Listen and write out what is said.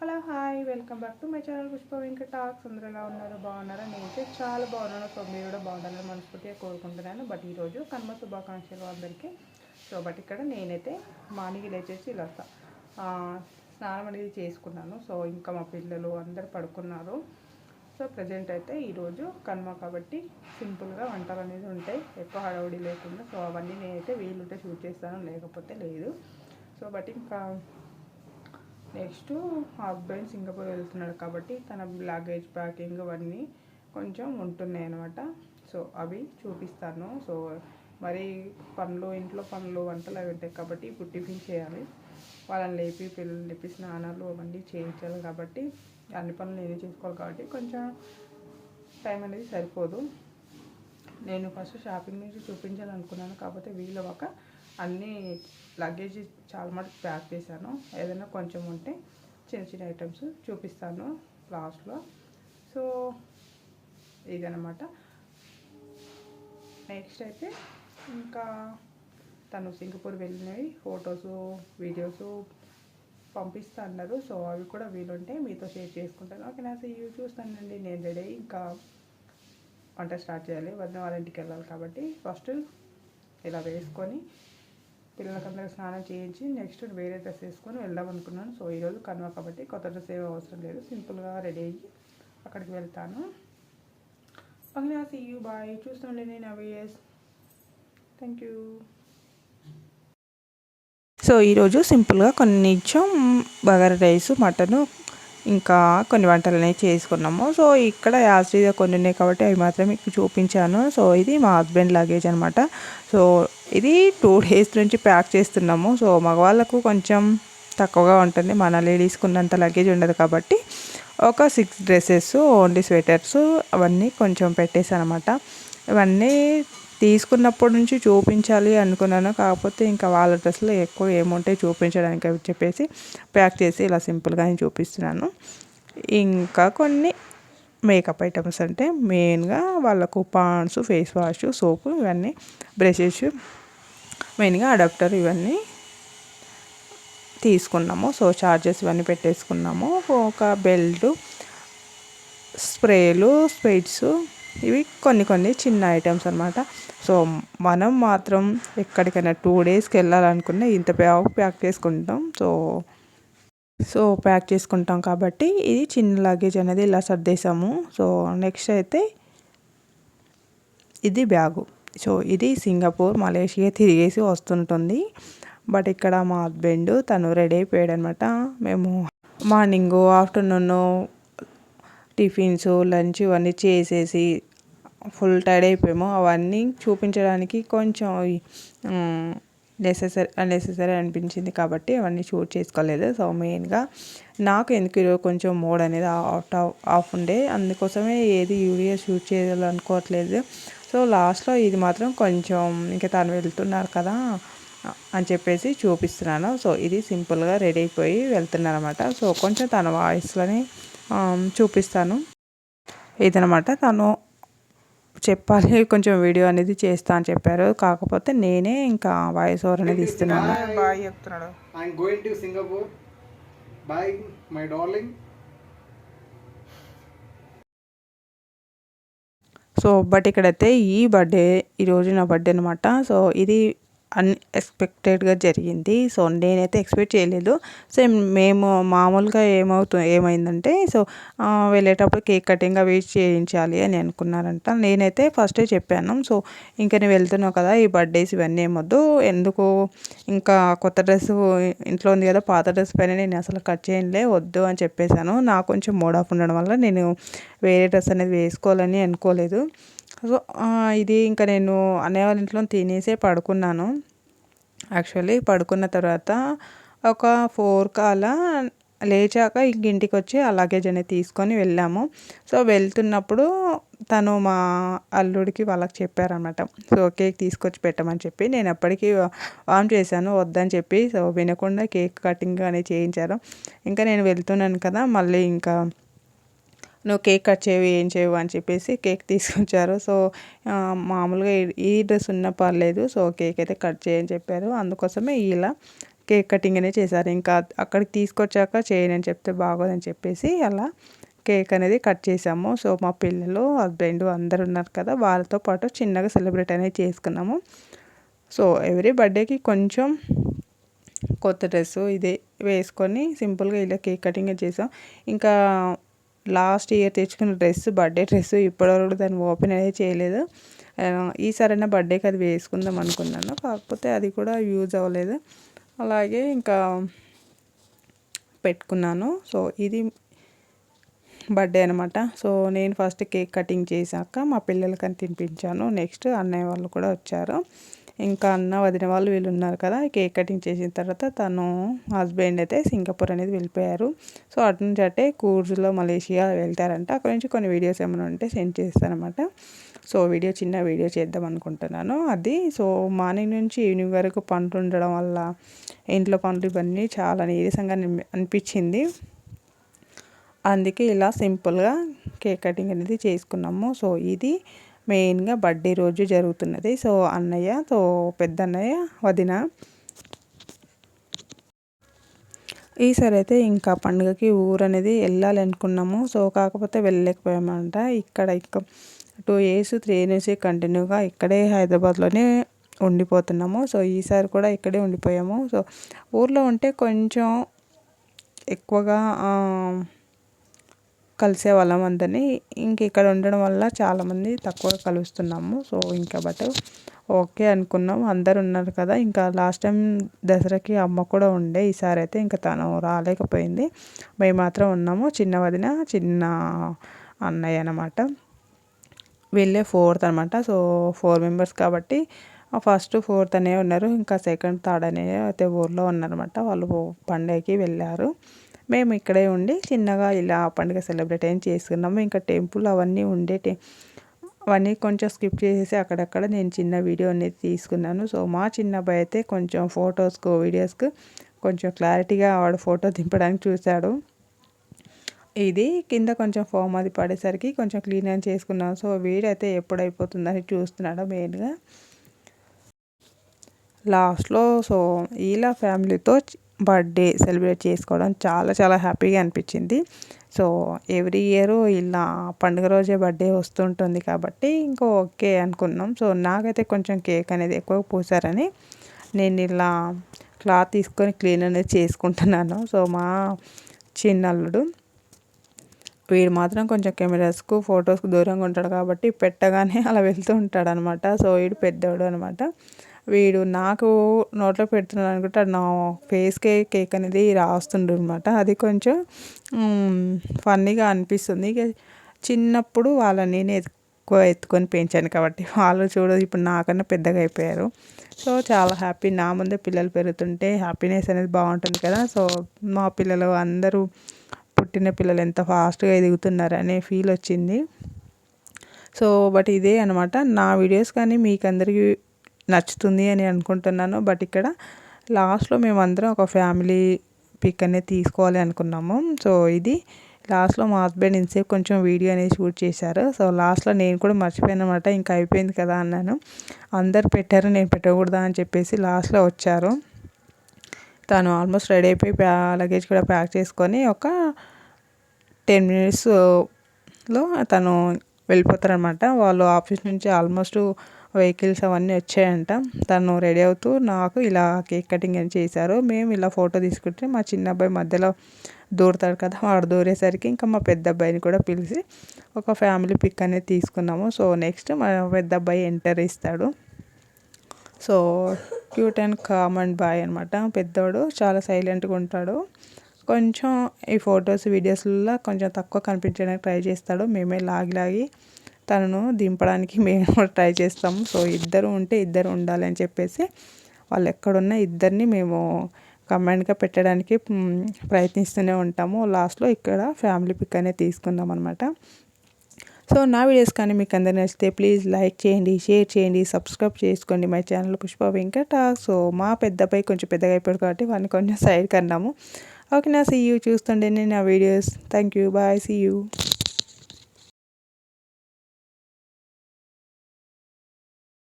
Hello hi welcome back to my channel Pushpa Venka talks. అందరూ ఎలా ఉన్నారు? బాగున్నారా? నేనైతే చాలా బాగున్నాను. సో మీరు కూడా బాగుండాలని మనస్ఫూర్తిగా కోరుకుంటున్నాను. బట్ ఈరోజు కన్మ శుభాకాంక్షలు అందరికీ. సో బట్ ఇక్కడ నేనైతే మార్నింగ్ లేచేసి ఇలా స్నానం అనేది చేసుకున్నాను. సో ఇంకా మా పిల్లలు అందరు పడుకున్నారు. సో ప్రజెంట్ అయితే ఈరోజు కన్మ కాబట్టి సింపుల్గా వంటలు అనేది ఉంటాయి. ఎక్కువ హడావుడి లేకుండా. సో అవన్నీ నేనైతే వీలుంటే షూట్ చేస్తాను. లేకపోతే లేదు. సో బట్ ఇంకా నెక్స్ట్ హస్బెండ్ సింగపూర్ వెళ్తున్నాడు కాబట్టి తన లగేజ్ ప్యాకింగ్ అవన్నీ కొంచెం ఉంటున్నాయి అనమాట సో అవి చూపిస్తాను. సో మరి పనులు ఇంట్లో పనులు వంటలు అవి ఉంటాయి కాబట్టి ఇప్పుడు టిఫిన్ చేయాలి. వాళ్ళని లేపి పిల్లలు లేపి స్నానాలు అవన్నీ చేయించాలి కాబట్టి అన్ని పనులు నేనే చేసుకోవాలి కాబట్టి కొంచెం టైం అనేది సరిపోదు. నేను ఫస్ట్ షాపింగ్ నుంచి చూపించాలనుకున్నాను కాకపోతే వీలు ఒక అన్నీ లగేజ్ చాలా మటుకు ప్యాక్ చేశాను. ఏదైనా కొంచెం ఉంటే చిన్న చిన్న ఐటమ్స్ చూపిస్తాను లాస్ట్లో సో ఇదనమాట నెక్స్ట్ అయితే ఇంకా తను సింగపూర్ వెళ్ళినవి ఫొటోస్ వీడియోస్ పంపిస్తా అన్నారు. సో అవి కూడా వీలుంటే మీతో షేర్ చేసుకుంటాను. ఓకే నా ఇవి చూస్తానండి. నేను రెడీ అయ్యి ఇంకా వంట స్టార్ట్ చేయాలి. వదిన వాళ్ళ ఇంటికి వెళ్ళాలి కాబట్టి ఫస్ట్ ఇలా వేసుకొని పిల్లలకందరూ స్నానం చేయించి నెక్స్ట్ వేరే డ్రెస్ వేసుకొని వెళ్దాం అనుకున్నాను. సో ఈరోజు కనుమ కాబట్టి కొత్త డ్రెస్ ఏమీ అవసరం లేదు. సింపుల్గా రెడీ అయ్యి అక్కడికి వెళ్తాను. ఓకే సీ యూ బాయ్ చూస్తుండే నేను అవి. థ్యాంక్ యూ సో ఈరోజు సింపుల్గా కొంచెం బగారా రైస్ మటను ఇంకా కొన్ని వంటలు అనేవి చేసుకున్నాము. సో ఇక్కడ యాస్ట్రీగా కొన్ని ఉన్నాయి కాబట్టి అవి మాత్రం మీకు చూపించాను. సో ఇది మా హస్బెండ్ లగేజ్ అనమాట సో ఇది టూ డేస్ నుంచి ప్యాక్ చేస్తున్నాము. సో మగవాళ్ళకు కొంచెం తక్కువగా ఉంటుంది. మన లేడీస్కి ఉన్నంత లగేజ్ ఉండదు కాబట్టి ఒక సిక్స్ డ్రెస్సెస్ ఓన్లీ స్వెటర్స్ అవన్నీ కొంచెం పెట్టేసాను అనమాట ఇవన్నీ తీసుకున్నప్పటి నుంచి చూపించాలి అనుకున్నాను. కాకపోతే ఇంకా వాళ్ళ డ్రెస్సులు ఎక్కువ ఏముంటాయి చూపించడానికి అవి చెప్పేసి ప్యాక్ చేసి ఇలా సింపుల్గానే చూపిస్తున్నాను. ఇంకా కొన్ని మేకప్ ఐటమ్స్ అంటే మెయిన్గా వాళ్ళకు పాండ్స్ ఫేస్ వాష్ సోపు ఇవన్నీ బ్రషెస్ మెయిన్గా అడాప్టర్ ఇవన్నీ తీసుకున్నాము. సో చార్జెస్ ఇవన్నీ పెట్టేసుకున్నాము. ఒక బెల్ట్ స్ప్రేలు స్పెయిట్స్ ఇవి కొన్ని కొన్ని చిన్న ఐటమ్స్ అనమాట సో మనం మాత్రం ఎక్కడికైనా టూ డేస్కి వెళ్ళాలనుకున్న ఇంత ప్యాక్ ప్యాక్ చేసుకుంటాం. సో సో ప్యాక్ చేసుకుంటాం కాబట్టి ఇది చిన్న లగేజ్ అనేది ఇలా సర్దేశాము. సో నెక్స్ట్ అయితే ఇది బ్యాగు సో ఇది సింగపూర్ మలేషియా తిరిగేసి వస్తుంటుంది. బట్ ఇక్కడ మా హస్బెండ్ తను రెడీ అయిపోయాడు అనమాట మేము మార్నింగ్ ఆఫ్టర్నూన్ టిఫిన్స్ లంచ్ ఇవన్నీ చేసేసి ఫుల్ టైర్డ్ అయిపోయాము. అవన్నీ చూపించడానికి కొంచెం నెసెసరీ అన్నెసెసరీ అనిపించింది కాబట్టి అవన్నీ షూట్ చేసుకోలేదు. సో మెయిన్గా నాకు ఎందుకు ఈరోజు కొంచెం మోడ్ అనేది అవుట్ ఆఫ్ ఉండే. అందుకోసమే ఏది వీడియో షూట్ చేయాలనుకోవట్లేదు. సో లాస్ట్లో ఇది మాత్రం కొంచెం ఇంకా తను వెళ్తున్నారు కదా అని చెప్పేసి చూపిస్తున్నాను. సో ఇది సింపుల్గా రెడీ అయిపోయి వెళ్తున్నారనమాట సో కొంచెం తన వాయిస్లోనే చూపిస్తాను. ఇదనమాట తను చెప్పాలి కొంచెం వీడియో అనేది చేస్తా అని చెప్పారు కాకపోతే నేనే ఇంకా వాయిస్ ఓవర్ అనేది ఇస్తున్నాను బాయ్ చెప్తున్నాడు I'm going to Singapore. Bye, my darling. So but ఇక్కడైతే ఈ బర్త్డే ఈరోజు నా బర్త్డే అనమాట సో ఇది అన్ఎక్స్పెక్టెడ్గా జరిగింది. సో నేనైతే ఎక్స్పెక్ట్ చేయలేదు. సో మేము మామూలుగా ఏమవుతు ఏమైందంటే సో వెళ్ళేటప్పుడు కేక్ కటింగ్ అవి చేయించాలి అని అనుకున్నారంట. నేనైతే ఫస్టే చెప్పాను. సో ఇంకా నేను వెళ్తున్నావు కదా ఈ బర్త్డేస్ ఇవన్నీ ఏమొద్దు. ఎందుకు? ఇంకా కొత్త డ్రెస్ ఇంట్లో ఉంది కదా పాత డ్రెస్ పైన నేను అసలు కట్ చేయలే వద్దు అని చెప్పేశాను. నాకు కొంచెం మూడ్ ఆఫ్ ఉండడం వల్ల నేను వేరే డ్రెస్ అనేది వేసుకోవాలని అనుకోలేదు. సో ఇది ఇంకా నేను అన్నయ్య వాళ్ళ ఇంట్లో తినేసే పడుకున్నాను. యాక్చువల్లీ పడుకున్న తర్వాత ఒక ఫోర్ కాల లేచాక ఇంక ఇంటికి వచ్చి ఆ లగేజ్ అనేది తీసుకొని వెళ్ళాము. సో వెళ్తున్నప్పుడు తను మా అల్లుడికి వాళ్ళకి చెప్పారనమాట సో కేక్ తీసుకొచ్చి పెట్టమని చెప్పి నేను అప్పటికి ఆన్ చేశాను వద్దని చెప్పి. సో వినకుండా కేక్ కటింగ్ అనేది చేయించారు. ఇంకా నేను వెళ్తున్నాను కదా మళ్ళీ ఇంకా నువ్వు కేక్ కట్ చేయవు ఏం చేయవు అని చెప్పేసి కేక్ తీసుకొచ్చారు. సో మామూలుగా ఈ డ్రెస్ ఉన్న పర్లేదు. సో కేక్ అయితే కట్ చేయని చెప్పారు. అందుకోసమే ఇలా కేక్ కటింగ్ అనేది చేశారు. ఇంకా అక్కడికి తీసుకొచ్చాక చేయనని చెప్తే బాగోదని చెప్పేసి అలా కేక్ అనేది కట్ చేసాము సో మా పిల్లలు హస్బెండ్ అందరు ఉన్నారు కదా వాళ్ళతో పాటు చిన్నగా సెలబ్రేట్ అనేది చేసుకున్నాము. సో ఎవ్రీ బర్త్డేకి కొంచెం కొత్త డ్రెస్ ఇదే వేసుకొని సింపుల్గా ఇలా కేక్ కటింగ్ చేసాం. ఇంకా లాస్ట్ ఇయర్ తెచ్చుకున్న డ్రెస్ బర్త్డే డ్రెస్ ఇప్పటివరకు దాన్ని ఓపెన్ అయితే చేయలేదు. ఈసారైనా బర్త్డేకి అది వేసుకుందాం అనుకున్నాను. కాకపోతే అది కూడా యూజ్ అవ్వలేదు. అలాగే ఇంకా పెట్టుకున్నాను. సో ఇది బర్త్డే అనమాట సో నేను ఫస్ట్ కేక్ కటింగ్ చేశాక మా పిల్లలకని తినిపించాను. నెక్స్ట్ అన్నయ్య వాళ్ళు కూడా వచ్చారు. ఇంకా అన్న వదిన వాళ్ళు వీళ్ళు ఉన్నారు కదా కేక్ కటింగ్ చేసిన తర్వాత తను హస్బెండ్ అయితే సింగపూర్ అనేది వెళ్ళిపోయారు. సో అటు నుంచి అంటే కూర్జులో మలేషియా వెళ్తారంట. అక్కడ నుంచి కొన్ని వీడియోస్ ఏమైనా ఉంటే సెండ్ చేస్తానమాట సో వీడియో చిన్న వీడియో చేద్దాం అనుకుంటున్నాను అది. సో మార్నింగ్ నుంచి ఈవినింగ్ వరకు పనులు ఉండడం వల్ల ఇంట్లో పనులు ఇవన్నీ చాలా నీరసంగా అనిపించింది. అందుకే ఇలా సింపుల్గా కేక్ కటింగ్ అనేది చేసుకున్నాము. సో ఇది మెయిన్గా బర్త్డే రోజు జరుగుతున్నది. సో అన్నయ్య సో పెద్దన్నయ్య వదిన. ఈసారి అయితే ఇంకా పండుగకి ఊరు అనేది వెళ్ళాలి అనుకున్నాము సో కాకపోతే వెళ్ళలేకపోయామంట. ఇక్కడ ఇంకా టూ ఇయర్స్ త్రీ ఇయర్స్ కంటిన్యూగా ఇక్కడే హైదరాబాద్లోనే ఉండిపోతున్నాము. సో ఈసారి కూడా ఇక్కడే ఉండిపోయాము. సో ఊర్లో ఉంటే కొంచెం ఎక్కువగా కలిసే వాళ్ళం అందరినీ. ఇంక ఇక్కడ ఉండడం వల్ల చాలామంది తక్కువ కలుస్తున్నాము. సో ఇంకా బట్ ఓకే అనుకున్నాం. అందరు ఉన్నారు కదా. ఇంకా లాస్ట్ టైం దసరాకి అమ్మ కూడా ఉండే. ఈసారి అయితే ఇంకా తను రాలేకపోయింది. మేము మాత్రం ఉన్నాము. చిన్న వదిన చిన్న అన్నయ్య అనమాట వెళ్ళే ఫోర్త్ అనమాట సో ఫోర్ మెంబర్స్ కాబట్టి ఫస్ట్ ఫోర్త్ అనే ఉన్నారు. ఇంకా సెకండ్ థర్డ్ అనే అయితే ఊర్లో ఉన్నారనమాట వాళ్ళు పండగకి వెళ్ళారు. మేము ఇక్కడే ఉండి చిన్నగా ఇలా పండుగ సెలబ్రేట్ అయిన చేసుకున్నాము. ఇంకా టెంపుల్ అవన్నీ ఉండే అవన్నీ కొంచెం స్కిప్ చేసేసి అక్కడక్కడ నేను చిన్న వీడియో అనేది తీసుకున్నాను. సో మా చిన్న అబ్బాయి అయితే కొంచెం ఫొటోస్కు వీడియోస్కు కొంచెం క్లారిటీగా వాడు ఫోటో దింపడానికి చూశాడు. ఇది కింద కొంచెం ఫోమ్ అది పడేసరికి కొంచెం క్లీన్ అని చేసుకున్నాను. సో వీడైతే ఎప్పుడు అయిపోతుందని చూస్తున్నాడు మెయిన్గా. లాస్ట్లో సో ఇలా ఫ్యామిలీతో బర్త్డే సెలబ్రేట్ చేసుకోవడం చాలా చాలా హ్యాపీగా అనిపించింది. సో ఎవ్రీ ఇయర్ ఇలా పండుగ రోజే బర్త్డే వస్తుంటుంది కాబట్టి ఇంకో ఓకే అనుకున్నాం. సో నాకైతే కొంచెం కేక్ అనేది ఎక్కువ పూసారని నేను ఇలా క్లాత్ తీసుకొని క్లీన్ అనేది చేసుకుంటున్నాను. సో మా చిన్నల్లుడు వీడు మాత్రం కొంచెం కెమెరాస్కు ఫొటోస్కు దూరంగా ఉంటాడు కాబట్టి పెట్టగానే అలా వెళ్తూ ఉంటాడు అనమాట సో వీడు పెద్దవాడు అనమాట. వీడు నాకు నోట్లో పెడుతున్నాడు అనుకుంటే నా ఫేస్కే కేక్ అనేది రాస్తుండ్రు అనమాట అది కొంచెం ఫన్నీగా అనిపిస్తుంది. ఇక చిన్నప్పుడు వాళ్ళని నేను ఎక్కువ ఎత్తుకొని పెంచాను కాబట్టి వాళ్ళు చూడ ఇప్పుడు నాకన్నా పెద్దగా అయిపోయారు. సో చాలా హ్యాపీ నా ముందే పిల్లలు పెరుగుతుంటే హ్యాపీనెస్ అనేది బాగుంటుంది కదా. సో మా పిల్లలు అందరూ పుట్టిన పిల్లలు ఎంత ఫాస్ట్గా ఎదుగుతున్నారు అనే ఫీల్ వచ్చింది. సో బట్ ఇదే అనమాట నా వీడియోస్ కానీ మీకు అందరికీ నచ్చుతుంది అని అనుకుంటున్నాను. బట్ ఇక్కడ లాస్ట్లో మేమందరం ఒక ఫ్యామిలీ పిక్ అనేది తీసుకోవాలి అనుకున్నాము. సో ఇది లాస్ట్లో మా హస్బెండ్ ఇన్సేపు కొంచెం వీడియో అనేది షూట్ చేశారు. సో లాస్ట్లో నేను కూడా మర్చిపోయాను అనమాట ఇంకా అయిపోయింది కదా అన్నాను. అందరు పెట్టారు నేను పెట్టకూడదా అని చెప్పేసి లాస్ట్లో వచ్చారు. తను ఆల్మోస్ట్ రెడీ అయిపోయి లగేజ్ కూడా ప్యాక్ చేసుకొని ఒక టెన్ మినిట్స్లో తను వెళ్ళిపోతారనమాట వాళ్ళు ఆఫీస్ నుంచి ఆల్మోస్ట్ వెహికల్స్ అవన్నీ వచ్చాయంట. తను రెడీ అవుతూ నాకు ఇలా కేక్ కటింగ్ అని చేశారు. మేము ఇలా ఫోటో తీసుకుంటే మా చిన్న అబ్బాయి మధ్యలో దూరతాడు కదా వాడు దూరేసరికి ఇంకా మా పెద్ద అబ్బాయిని కూడా పిలిచి ఒక ఫ్యామిలీ పిక్ అనేది తీసుకున్నాము. సో నెక్స్ట్ మా పెద్ద అబ్బాయి ఎంటర్ ఇస్తాడు. So cute and common boy అనమాట పెద్దోడు చాలా సైలెంట్గా ఉంటాడు. కొంచెం ఈ ఫొటోస్ వీడియోస్లో కొంచెం తక్కువ కనిపించడానికి ట్రై చేస్తాడు. మేమే లాగి లాగి తనను దింపడానికి మేము కూడా ట్రై చేస్తాము సో ఇద్దరు ఉంటే ఇద్దరు ఉండాలి అని చెప్పేసి వాళ్ళు ఎక్కడున్నా ఇద్దరిని మేము కమాండ్గా పెట్టడానికి ప్రయత్నిస్తూనే ఉంటాము. లాస్ట్లో ఇక్కడ ఫ్యామిలీ పిక్ అనేది తీసుకుందాం అనమాట సో నా వీడియోస్ కానీ మీకు అందరు నచ్చితే ప్లీజ్ లైక్ చేయండి షేర్ చేయండి సబ్స్క్రైబ్ చేసుకోండి. My channel Pushpa Venkata. So మా పెద్దపై కొంచెం పెద్దగా అయిపోయాడు కాబట్టి వాడిని కొంచెం సైడ్ కన్నాము ఓకే నా సీ యూ చూస్తుండే నేను నా videos. Thank you. Bye. See you.